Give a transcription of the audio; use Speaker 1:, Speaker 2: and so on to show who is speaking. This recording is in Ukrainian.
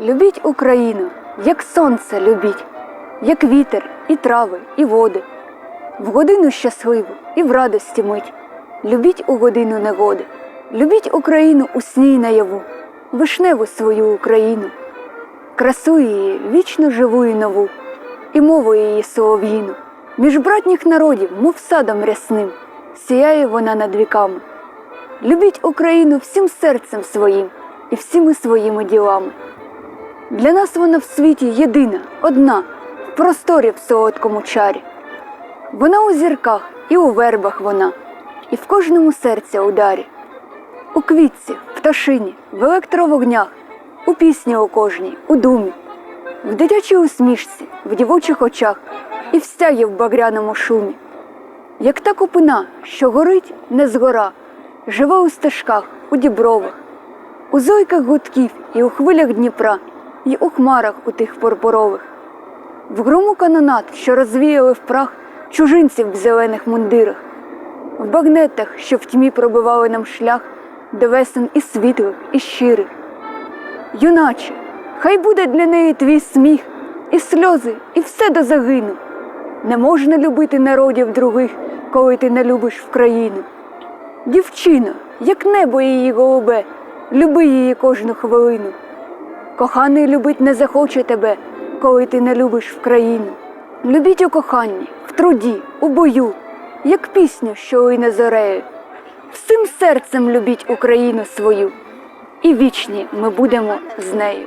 Speaker 1: Любіть Україну, як сонце любіть, як вітер, і трави, і води. В годину щасливу і в радості мить. Любіть у годину негоди. Любіть Україну у сні наяву, вишневу свою Україну, красу її вічно живу і нову, і мову її солов'їну. Між братніх народів, мов садом рясним, сіяє вона над віками. Любіть Україну всім серцем своїм і всіми своїми ділами. Для нас вона в світі єдина, одна, в просторі в солодкому чарі. Вона у зірках і у вербах вона, і в кожному серця ударі. У квітці, в пташині, в електровогнях, у пісні у кожній, у думі, в дитячій усмішці, в дівочих очах і в стягі в багряному шумі. Як та купина, що горить не згора, живе у стежках, у дібровах, у зойках гудків і у хвилях Дніпра, і у хмарах у тих пурпурових, в грому канонат, що розвіяли в прах чужинців в зелених мундирах, в багнетах, що в тьмі пробивали нам шлях до весен і світлих, і щирих. Юначе, хай буде для неї твій сміх, і сльози, і все до загину. Не можна любити народів других, коли ти не любиш в країну. Дівчино, як небо її голубе, люби її кожну хвилину. Коханий любить не захоче тебе, коли ти не любиш в країну. Любіть у коханні, в труді, у бою, як пісню, що лине зорею. Всім серцем любіть Україну свою, і вічні ми будемо з нею.